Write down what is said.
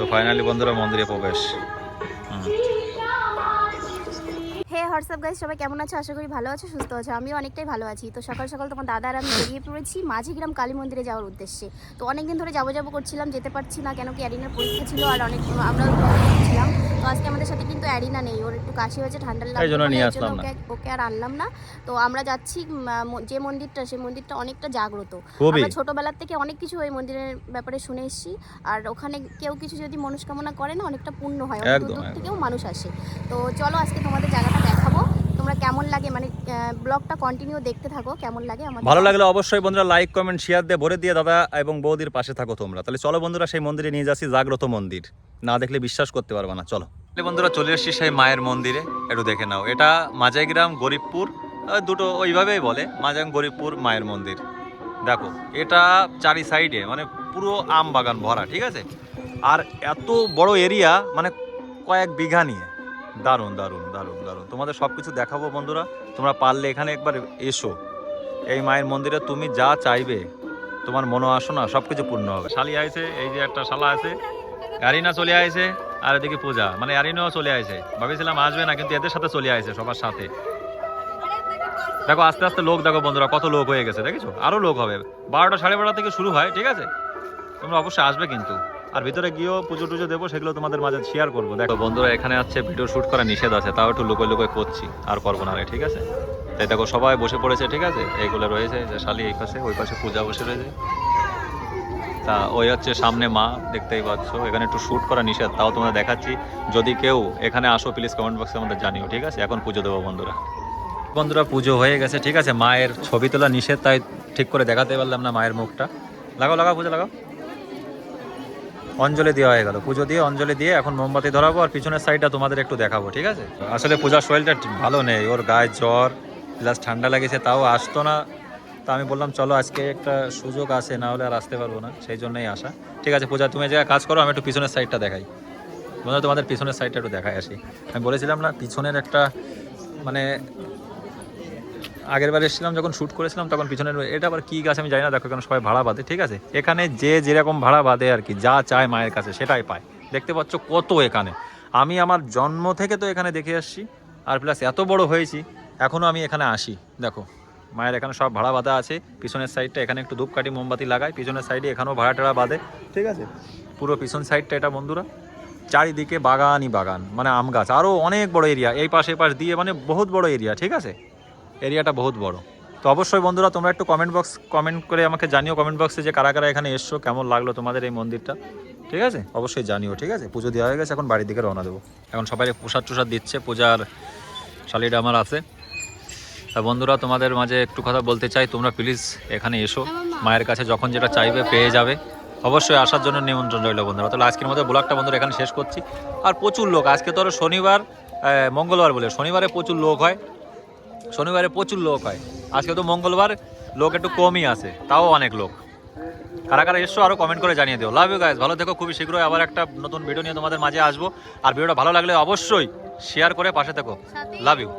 তো ফাইনালি বন্ধুরা মন্দিরে প্রবেশ হুম। হে হোয়াটসঅ্যাপ গাইস সবাই কেমন আছো? আশা করি ভালো আছো সুস্থ আছো। আমিও অনেকটাই ভালো আছি। তো সকাল সকাল তোমার দাদা আর আমি বেরিয়ে পড়েছি মাঝিগ্রাম কালী মন্দিরে যাওয়ার উদ্দেশ্যে। তো অনেকদিন ধরে যাব যাব করছিলাম যেতে পারছি না কেন কি অ্যারিনার পরীক্ষা ছিল আর অনেক আমরা ছিলাম তো আজকে আমাদের সাথে কিন্তু অ্যারিনা নেই ওর একটু কাশি হয়েছে ঠান্ডা লাগছে ওকে ওকে আর আনলাম না। তো আমরা যাচ্ছি যে মন্দিরটা সেই মন্দিরটা অনেকটা জাগ্রত। আমরা ছোটবেলার থেকে অনেক কিছু ওই মন্দিরের ব্যাপারে শুনে এসেছি। আর ওখানে কেউ কিছু যদি মনস্কামনা করে না অনেকটা পূর্ণ হয় অনেক দূর দূর থেকেও মানুষ আসে। তো চলো আজকে তোমাদের জায়গাটা দেখাবো। তোমরা কেমন লাগে মানে ব্লগটা কন্টিনিউ দেখতে থাকো কেমন লাগে আমাদের ভালো লাগলে অবশ্যই বন্ধুরা লাইক কমেন্ট শেয়ার দিয়ে ভরে দিয়ে দাদা এবং বৌদির পাশে থাকো তোমরা। তাহলে চলো বন্ধুরা সেই মন্দিরে নিয়ে যাচ্ছি জাগ্রত মন্দির। না দেখলে বিশ্বাস করতে পারবে না চলো। তাহলে বন্ধুরা চলে এসেছি সেই মায়ের মন্দিরে একটু দেখে নাও। এটা মাজাইগ্রাম গরিবপুর দুটো ওইভাবেই বলে মাজাং গরিবপুর মায়ের মন্দির। দেখো এটা চারি সাইডে মানে পুরো আম বাগান ভরা ঠিক আছে? আর এত বড় এরিয়া মানে কয়েক বিঘা নিয়ে। দারুণ দারুণ দারুণ দারুণ। তোমাদের সব কিছু দেখাবো বন্ধুরা। তোমরা পারলে এখানে একবার এসো। এই মায়ের মন্দিরে তুমি যা চাইবে, তোমার মনো আসো না সব কিছু পূর্ণ হবে। শালি আইছে, এই যে একটা শালা আছে, অ্যারিনা চলে আইছে, আর এদিকে পূজা। মানে অ্যারিনাও চলে আইছে। ভাবেছিলাম আসবে না, কিন্তু এদের সাথে চলে আইছে, সবার সাথে। দেখো, আস্তে আস্তে লোক, দেখো বন্ধুরা, কত লোক হয়ে গেছে, দেখেছ? আরও লোক হবে। বারোটা সাড়ে বারোটা থেকে শুরু হয়, ঠিক আছে? তোমরা অবশ্যই আসবে কিন্তু। আর ভিতরে গিয়েও পুজো টুজো দেবো, সেগুলো তোমাদের মাঝে শেয়ার করব। দেখো, বন্ধুরা, এখানে আছে, ভিডিও শুট করা নিষেধ আছে, তাও একটু লুকোয় লুকোয় করছি, আর করব না ঠিক আছে? তাই দেখো, সবাই বসে পড়েছে, ঠিক আছে? এইগুলো রয়েছে, যে শালি এই পাশে, ওই পাশে পূজা বসে রয়েছে। তা ওই হচ্ছে সামনে মা, দেখতেই পাচ্ছ, এখানে একটু শ্যুট করা নিষেধ, তাও তোমরা দেখাচ্ছি। যদি কেউ এখানে আসো প্লিজ কমেন্ট বক্সে আমাদের জানিও, ঠিক আছে? এখন পুজো দেবো, বন্ধুরা। বন্ধুরা, পুজো হয়ে গেছে, ঠিক আছে? মায়ের ছবি তোলা নিষেধ, তাই ঠিক করে দেখাতে পারলাম না মায়ের মুখটা। লাগাও লাগাও, পুজো লাগাও। অঞ্জলি দেওয়া হয়ে গেল। পুজো দিয়ে অঞ্জলি দিয়ে এখন মোমবাতি ধরাবো আর পিছনের সাইডটা তোমাদের একটু দেখাবো, ঠিক আছে? আসলে পূজার শরীরটা ভালো নেই, ওর গায়ে জ্বর প্লাস ঠান্ডা লেগেছে, তাও আসতো না। তা আমি বললাম, চলো আজকে একটা সুযোগ আছে, না হলে আর আসতে পারব না। সেই জন্যই আসা। ঠিক আছে, পূজা, তুমি যে কাজ করো, আমি একটু পিছনের সাইডটা দেখাই। বন্ধুরা, তোমাদের পিছনের সাইডটা একটু দেখাই আসি। আমি বলেছিলাম না, পিছনের একটা মানে আগের বার এসেছিলাম, যখন শ্যুট করেছিলাম, তখন পিছনের এটা আবার কী গাছ আমি জানি না, দেখো কেন সবাই ভাড়া বাঁধে, ঠিক আছে? এখানে যে যেরকম ভাড়া বাঁধে আর কি, যা চায় মায়ের কাছে, সেটাই পায়। দেখতে পাচ্ছ কত এখানে। আমি আমার জন্ম থেকে তো এখানে দেখে আসছি, আর প্লাস এত বড় হয়েছি এখনও আমি এখানে আসি, দেখো। মায়ের এখানে সব ভাড়া বাঁধা আছে, পিছনের সাইডটা এখানে একটু ধূপকাঠি মোমবাতি লাগায়, পিছনের সাইডে এখানেও ভাড়া টাড়া বাঁধে, ঠিক আছে? পুরো পিছন সাইডটা এটা বন্ধুরা। চারিদিকে বাগানই বাগান মানে আম গাছ আরও অনেক বড় এরিয়া এই পাশে পাশ দিয়ে মানে বহুত বড় এরিয়া ঠিক আছে? এরিয়াটা বহুত বড়। তো অবশ্যই বন্ধুরা, তোমরা একটু কমেন্ট বক্স কমেন্ট করে আমাকে জানিও কমেন্ট বক্সে যে কারা কারা এখানে এসছো, কেমন লাগল তোমাদের এই মন্দিরটা। ঠিক আছে? অবশ্যই জানিও, ঠিক আছে? পুজো দেওয়া হয়ে গেছে, এখন বাড়ির দিকে রওনা দেবো। এখন সবাই প্রসাদ টুসাদ দিচ্ছে, পূজার শালিটা আমার আছে। তা বন্ধুরা, তোমাদের মাঝে একটু কথা বলতে চাই, তোমরা প্লিজ এখানে এসো। মায়ের কাছে যখন যেটা চাইবে পেয়ে যাবে। অবশ্যই আসার জন্য নিমন্ত্রণ রইল বন্ধুরা। তাহলে আজকের মধ্যে ব্লগটা বন্ধুরা এখানে শেষ করছি। আর প্রচুর লোক, আজকে তো শনিবার মঙ্গলবার বলে, শনিবারে প্রচুর লোক হয়। শনিবারে প্রচুর লোক হয়। আজকে তো মঙ্গলবার, লোক একটু কমই আছে, তাও অনেক লোক। কারা কারা এসো আরও কমেন্ট করে জানিয়ে দিও। লাভ ইউ গাইজ ভালো দেখো খুবই শীঘ্রই আবার একটা নতুন ভিডিও নিয়ে তোমাদের মাঝে আসব। আর ভিডিওটা ভালো লাগলে অবশ্যই শেয়ার করে পাশে থেকো। Love you